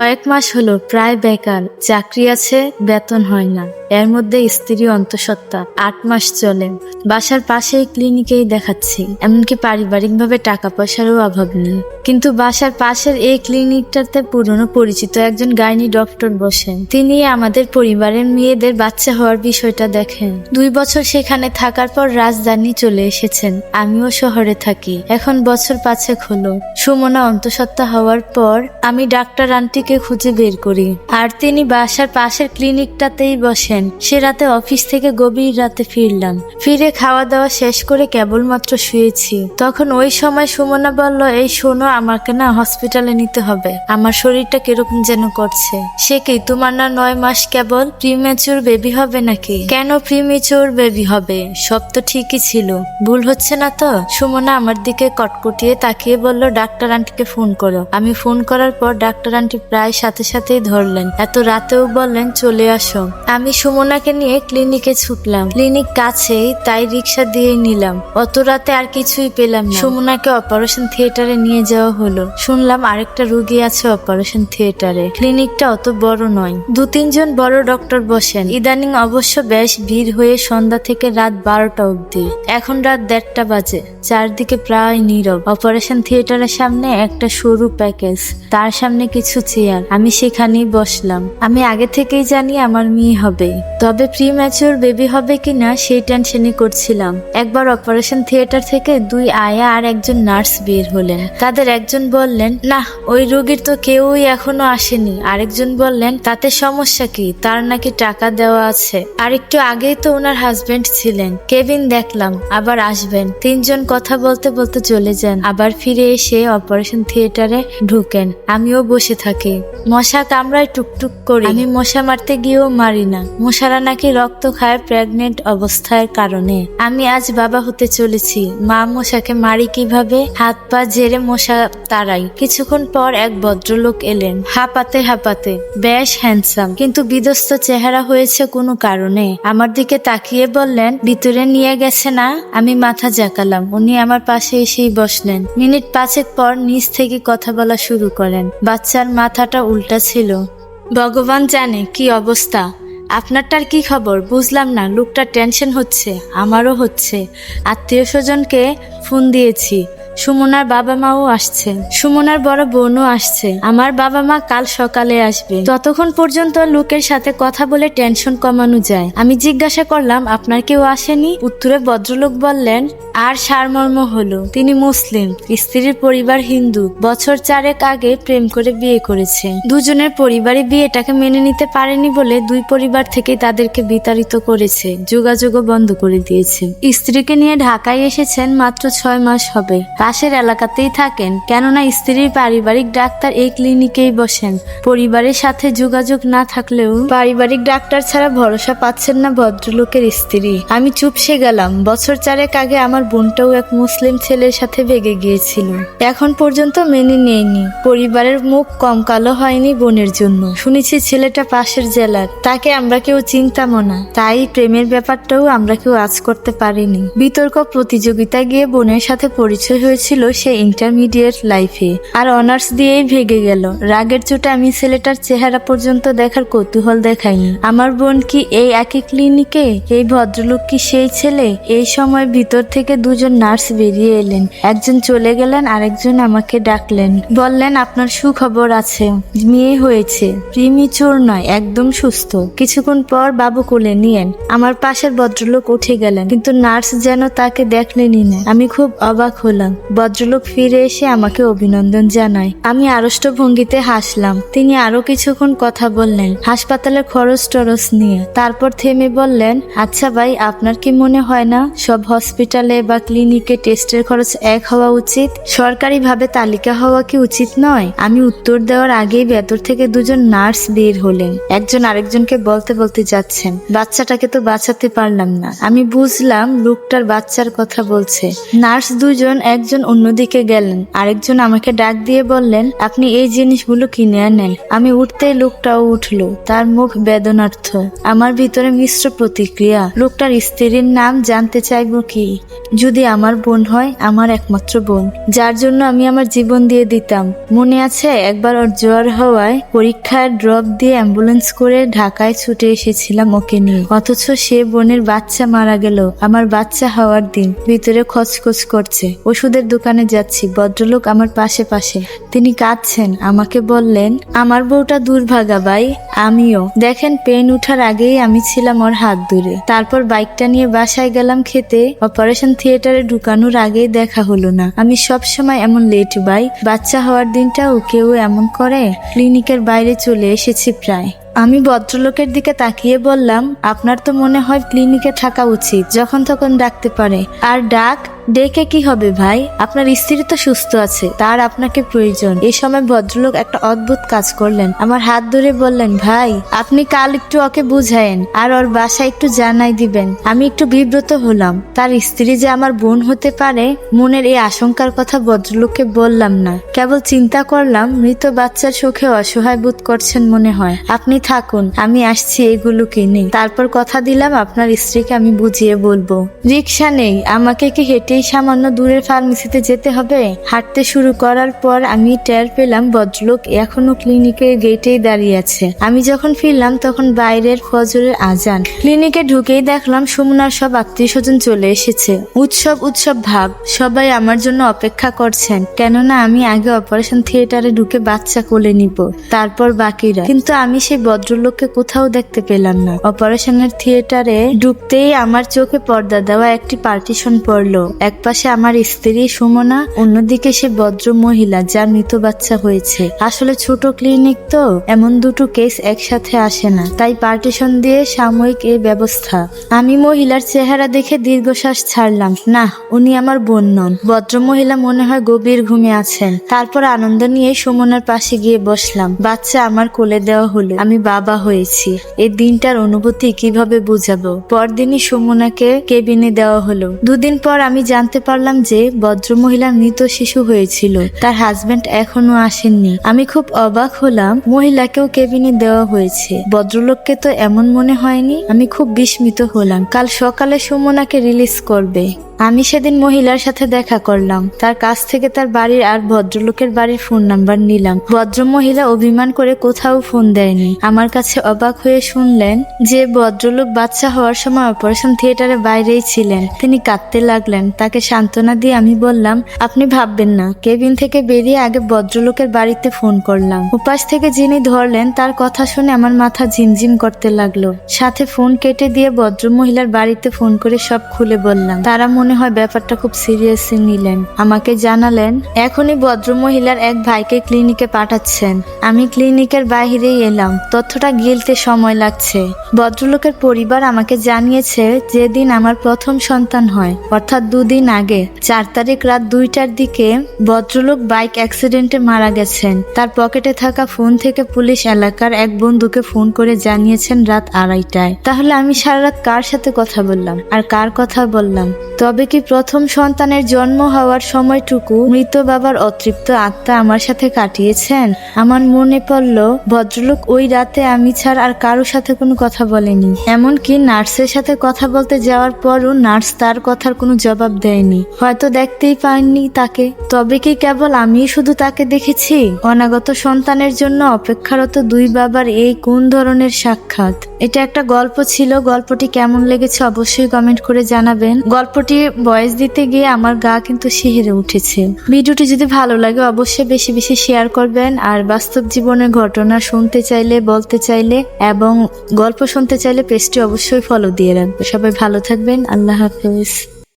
কয়েক মাস হলো প্রায় বেকার চাকরি আছে বেতন হয় না। এর মধ্যে স্ত্রী অন্তঃসত্ত্বা, আট মাস চলে। বাসার পাশেই ক্লিনিকেই দেখাচ্ছি, এমনকি পারিবারিকভাবে টাকা পয়সারও অভাব নেই। কিন্তু বাসার পাশের এই ক্লিনিকটাতে পুরনো পরিচিত একজন গাইনি ডক্টর বসেন। তিনি আমাদের পরিবারের মেয়েদের বাচ্চা হওয়ার বিষয়টা দেখেন। দুই বছর সেখানে থাকার পর রাজধানী চলে এসেছেন। আমিও শহরে থাকি। এখন বছর পাঁচেক হলো। সুমনা অন্তঃসত্ত্বা হওয়ার পর আমি ডাক্তার আন্টিকে খুঁজে বের করি। আর তিনি বাসার পাশের ক্লিনিকটাতেই বসেন। সে রাতে অফিস থেকে গভীর রাতে ফিরলাম। ফিরে খাওয়া দাওয়া শেষ করে কেবলমাত্র শুয়েছি। তখন ওই সময় সুমনা বলল, এই শোনো, আমাকে না হসপিটালে নিতে হবে। আমার শরীরটা কীরকম যেন করছে। সে কি, তোমার না নয় মাস কেবল প্রিমেচুর বেবি হবে নাকি? কেন প্রিমেচুর বেবি হবে? সব তো ঠিকই ছিল। ভুল হচ্ছে না তো? সুমনা আমার দিকে কটকটিয়ে তাকিয়ে বলল, ডাক্তার আন্টিকে ফোন করো। আমি ফোন করার পর ডাক্তার আন্টি প্রায় সাথে সাথেই ধরলেন। এত রাতেও বললেন, চলে আসো। আমি সুমনাকে নিয়ে ক্লিনিকে ছুটলাম। ক্লিনিক কাছেই, তাই রিক্সা দিয়ে নিলাম। অত রাতে আর কিছুই পেলাম সুমনাকে অপারেশন থিয়েটারে নিয়ে যাওয়া হলো। শুনলাম আরেকটা রুগী আছে অপারেশন থিয়েটারে। ক্লিনিকটা অত বড় নয়। দু তিনজন বড় ডক্টর বসেন। ইদানিং অবশ্য বেশ ভিড় হয়ে সন্ধ্যা থেকে রাত বারোটা অবধি। এখন রাত দেড়টা বাজে। চারদিকে প্রায় নীরব। অপারেশন থিয়েটারের সামনে একটা সরু প্যাকেজ। তার সামনে কিছু চেয়ার। আমি সেখানেই বসলাম। আমি আগে থেকেই জানি আমার মেয়ে হবে। তবে প্রি ম্যাচিওর বেবি হবে কিনা সেই টেনশনই করছিলাম। একবার অপারেশন থিয়েটার থেকে দুই আয়া আর একজন নার্স বের হলেন। তাদের একজন বললেন, না, ওই রোগীর তো কেউই এখনও আসেনি। আরেকজন বললেন, তাতে সমস্যা কি? তার নাকি টাকা দেওয়া আছে। আর একটু আগেই তো ওনার হাজবেন্ড ছিলেন। কেবিন দেখলাম, আবার আসবেন। তিনজন কথা বলতে বলতে চলে যান। আবার ফিরে এসে অপারেশন থিয়েটারে ঢুকেন। আমিও বসে থাকি। মশা কামড়ায় টুকটুক করি। আমি মশা মারতে গিয়েও মারি না। মশারা নাকি রক্ত খায় প্রেগনেন্ট অবস্থার কারণে। আমি আজ বাবা হতে চলেছি। মা মশাকে মারি কীভাবে? হাত পা জেরে মশা তাড়াই। কিছুক্ষণ পর এক ভদ্রলোক এলেন। হাঁপাতে হাঁপাতে। বেশ হ্যান্ডসাম কিন্তু বিধ্বস্ত চেহারা হয়েছে কোনো কারণে। আমার দিকে তাকিয়ে বললেন, ভিতরে নিয়ে গেছে না? আমি মাথা জাকালাম উনি আমার পাশে এসেই বসলেন। মিনিট পাঁচেক পর নিচ থেকে কথা বলা শুরু করেন। বাচ্চার মাথাটা উল্টা ছিল। ভগবান জানে কি অবস্থা। আপনারটার কি খবর? বুঝলাম না লোকটা টেনশন হচ্ছে আমারও হচ্ছে। আত্মীয় স্বজনকে ফোন দিয়েছি। সুমনার বাবা মাও আসছে। সুমনার বড় বোনও আসছে। আমার বাবা মা কাল সকালে আসবে। ততক্ষণ পর্যন্ত লোকের সাথে কথা বলে টেনশন কমানো যায়। আমি জিজ্ঞাসা করলাম, আপনার কেউ আসেনি? উত্তরে ভদ্রলোক বললেন, আর সারমর্ম হলো। তিনি মুসলিম, স্ত্রীর পরিবার হিন্দু। বছর চারেক আগে প্রেম করে বিয়ে করেছে। দুজনের পরিবারই বিয়েটাকে মেনে নিতে পারেনি বলে দুই পরিবার থেকে তাদেরকে বিতাড়িত করেছে। যোগাযোগও বন্ধ করে দিয়েছে। স্ত্রীকে নিয়ে ঢাকায় এসেছেন মাত্র ছয় মাস হবে। পাশের এলাকাতেই থাকেন। কেননা স্ত্রীর পারিবারিক ডাক্তার এই ক্লিনিকেই বসেন। পরিবারের সাথে যোগাযোগ না থাকলেও পারিবারিক ডাক্তার ছাড়া ভরসা পাচ্ছেন না ভদ্রলোকের স্ত্রী। আমি চুপসে গেলাম। বছর চারেক আগে আমার বোনটাও এক মুসলিম ছেলের সাথে বেগে গিয়েছিল। এখন পর্যন্ত মেনে নেয়নি। পরিবারের মুখ কম কালো হয়নি বোনের জন্য। শুনেছি ছেলেটা পাশের জেলার। তাকে আমরা কেউ চিনতামও না। তাই প্রেমের ব্যাপারটাও আমরা কেউ আজ করতে পারিনি। বিতর্ক প্রতিযোগিতায় গিয়ে বোনের সাথে পরিচয় হয়েছিল সে ইন্টারমিডিয়েট লাইফে আর অনার্স দিয়েই ভেগে গেল। রাগের চোটে আমি ছেলেটার চেহারা পর্যন্ত দেখার কৌতূহল দেখাইনি। আমার বোন কি এই একই ক্লিনিকে এই ভদ্রলোক কি সেই ছেলে? এই সময় ভিতর থেকে দুজন নার্স বেরিয়ে এলেন। একজন চলে গেলেন, আরেকজন আমাকে ডাকলেন। বললেন, আপনার সুখবর আছে। মেয়ে হয়েছে। প্রিমিচোর নয়, একদম সুস্থ। কিছুক্ষণ পর বাবু কোলে নিয়েন আমার পাশের ভদ্রলোক উঠে গেলেন। কিন্তু নার্স যেন তাকে দেখলেনই না। আমি খুব অবাক হলাম। ভদ্রলোক ফিরে এসে আমাকে অভিনন্দন জানায়। আমি আড়ষ্ট ভঙ্গিতে হাসলাম। তিনি আরও কিছুক্ষণ কথা বললেন, হাসপাতালের খরচ টরচ নিয়ে। তারপর থেমে বললেন আচ্ছা ভাই, আপনার কি মনে হয় না, সব হসপিটালে বা ক্লিনিকে টেস্টের খরচ এক হওয়া উচিত? সরকারিভাবে তালিকা হওয়া কি উচিত নয়? আমি উত্তর দেওয়ার আগেই ভেতর থেকে দুজন নার্স বের হলেন। একজন আরেকজনকে বলতে বলতে যাচ্ছেন। বাচ্চাটাকে তো বাঁচাতে পারলাম না। আমি বুঝলাম, লোকটার বাচ্চার কথা বলছে। নার্স দুজন একজন আরেকজন অন্যদিকে গেলেন। আরেকজন আমাকে ডাক দিয়ে বললেন, আপনি এই জিনিসগুলো কিনে আনেন। আমি উঠতেই লোকটাও উঠল, তার মুখ বেদনার্থ। আমার ভিতরে মিশ্র প্রতিক্রিয়া। লোকটার স্ত্রীর নাম জানতে চাইব কি? যদি আমার বোন হয়, আমার একমাত্র বোন, যার জন্য আমি আমার জীবন দিয়ে দিতাম। মনে আছে, একবার ওর জ্বর হওয়ায় পরীক্ষার ড্রপ দিয়ে অ্যাম্বুলেন্স করে ঢাকায় ছুটে এসেছিলাম ওকে নিয়ে। অথচ সে বোনের বাচ্চা মারা গেল, আমার বাচ্চা হওয়ার দিন। ভিতরে খচখচ করছে। ওষুধের দোকানে যাচ্ছি। ভদ্রলোক আমার পাশে পাশে। তিনি কাঁদছেন। আমাকে বললেন, আমার বউটা দুর্ভাগা ভাই, আমিও। দেখেন, পেন উঠার আগেই আমি ছিলাম ওর হাত দূরে তারপর বাইকটা নিয়ে বাসায় গেলাম খেতে। অপারেশন থিয়েটারে ঢুকানোর আগেই দেখা হলো না। আমি সব সময় এমন লেট ভাই। বাচ্চা হওয়ার দিনটাও কেউ এমন করে? ক্লিনিকের বাইরে চলে এসেছি প্রায়। আমি ভদ্রলোকের দিকে তাকিয়ে বললাম, আপনার তো মনে হয় ক্লিনিকে থাকা উচিত। যখন তখন ডাকতে পারে। আর ডাক? ডেকে কি হবে ভাই? আপনার স্ত্রী তো সুস্থ আছে, তার আপনাকে প্রয়োজন। এই সময় ভদ্রলোক একটা অদ্ভুত কাজ করলেন। আমার হাত ধরে বললেন, ভাই, আপনি কাল একটু ওকে বুঝায়েন আর ওর বাসা একটু জানাই দিবেন। আমি একটু বিব্রত হলাম। তার স্ত্রী যে আমার বোন হতে পারে, মনের এই আশঙ্কার কথা ভদ্রলোককে বললাম না। কেবল চিন্তা করলাম, মৃত বাচ্চার চোখে অসহায় বোধ করছেন মনে হয়। আপনি থাকুন, আমি আসছি এগুলো কিনে। তারপর কথা দিলাম, আপনার স্ত্রীকে আমি বুঝিয়ে বলব। রিক্সা নেই, আমাকে কি হেঁটেই সামান্য দূরের ফার্মেসিতে যেতে হবে। হাঁটতে শুরু করার পর আমি টের পেলাম ভদ্রলোক এখনও ক্লিনিকের গেটেই দাঁড়িয়ে আছে। আমি যখন ফিরলাম তখন বাইরের ফজরের আজান। ক্লিনিকে ঢুকেই দেখলাম সুমনার সব আত্মীয় স্বজন চলে এসেছে। উৎসব উৎসব ভাব, সবাই আমার জন্য অপেক্ষা করছেন। কেননা আমি আগে অপারেশন থিয়েটারে ঢুকে বাচ্চা কোলে নিব, তারপর বাকিরা। কিন্তু আমি সেই ভদ্রলোককে কোথাও দেখতে পেলাম না। অপারেশনের থিয়েটারে ঢুকতেই আমার চোখে পর্দা দেওয়া একটি পার্টিশন পড়ল। একপাশে আমার স্ত্রী সুমনা, অন্যদিকে সে ভদ্র মহিলা যার মৃত বাচ্চা হয়েছে। আসলে ছোট ক্লিনিক তো, এমন দুটো কেস একসাথে আসে না। তাই পার্টিশন দিয়ে সাময়িক এই ব্যবস্থা। আমি মহিলার চেহারা দেখে দীর্ঘশ্বাস ছাড়লাম। না, উনি আমার বোন নন। ভদ্র মহিলা মনে হয় গভীর ঘুমে আছেন। তারপর আনন্দ নিয়ে সুমনার পাশে গিয়ে বসলাম। বাচ্চা আমার কোলে দেওয়া হলো। আমি বাবা হয়েছি। এই দিনটার অনুভূতি কীভাবে বুঝাবো? পরদিনই সুমনাকে কেবিনে দেওয়া হলো। দুদিন পর আমি জানতে পারলাম যে বদ্র মহিলা মৃত শিশু হয়েছিল। তার হাজবেন্ড এখনও আসেননি। আমি খুব অবাক হলাম। মহিলাকেও কেবিনে দেওয়া হয়েছে। ভদ্রলোককে তো এমন মনে হয়নি। আমি খুব বিস্মিত হলাম। কাল সকালে সুমনাকে রিলিজ করবে। আমি সেদিন মহিলার সাথে দেখা করলাম। তার কাছ থেকে তার বাড়ির আর ভদ্রলোকের বাড়ির ফোন নাম্বার নিলাম। ভদ্র মহিলা অভিমান করে কোথাও ফোন দেয়নি। আমার কাছে অবাক হয়ে শুনলেন যে ভদ্রলোক বাচ্চা হওয়ার সময় অপারেশন থিয়েটারে বাইরেই ছিলেন। তিনি কাঁদতে লাগলেন। তাকে সান্ত্বনা দিয়ে আমি বললাম, আপনি ভাববেন না। কেবিন থেকে বেরিয়ে আগে ভদ্রলোকের বাড়িতে ফোন করলাম। উপাস থেকে যিনি ধরলেন, তার কথা শুনে আমার মাথা ঝিমঝিম করতে লাগল। সাথে ফোন কেটে দিয়ে ভদ্র মহিলার বাড়িতে ফোন করে সব খুলে বললাম। তারা মনে হয় ব্যাপারটা খুব সিরিয়াসলি নিলেন। আমাকে জানালেন, এখনই ভদ্র মহিলার এক ভাইকে ক্লিনিকে পাঠাচ্ছেন। আমি ক্লিনিকের বাইরেই এলাম। তথ্যটা গিলতে সময় লাগছে। ভদ্রলোকের পরিবার আমাকে জানিয়েছে যেদিন আমার প্রথম সন্তান হয়, অর্থাৎ দুদিন আগে। চার তারিখ রাত দুইটার দিকে ভদ্রলোক বাইক অ্যাক্সিডেন্টে মারা গেছেন। তার পকেটে থাকা ফোন থেকে পুলিশ এলাকার এক বন্ধুকে ফোন করে জানিয়েছেন রাত আড়াইটায়। তাহলে আমি সারা রাত কার সাথে কথা বললাম? আর কার কথা বললাম? তবে কি প্রথম সন্তানের জন্ম হওয়ার সময়টুকু মৃত বাবার অতৃপ্ত আত্মা আমার সাথে কাটিয়েছেন? আমার মনে পড়ল, ভদ্রলোক ওই রাতে আমি ছাড়া আর কারও সাথে কোনো কথা বলেনি। এমনকি নার্সের সাথে কথা বলতে যাওয়ার পরও নার্স তার কথার কোনো জবাব দেয়নি। হয়তো দেখতেই পাইনি তাকে। তবে কি কেবল আমি শুধু তাকে দেখেছি? অনাগত সন্তানের জন্য অপেক্ষারত দুই বাবার এই কোন ধরনের সাক্ষাৎ? এটা একটা গল্প ছিল। গল্পটি কেমন লেগেছে অবশ্যই কমেন্ট করে জানাবেন। গল্পটি বয়স দিতে গিয়ে আমার গা কিন্তু শিহরে উঠেছে। ভিডিওটি যদি ভালো লাগে, অবশ্যই বেশি বেশি শেয়ার করবেন আর বাস্তব জীবনের ঘটনা শুনতে চাইলে, বলতে চাইলে এবং গল্প শুনতে চাইলে পেজটি অবশ্যই ফলো দিয়ে রাখবে সবাই ভালো থাকবেন। আল্লাহ হাফেজ।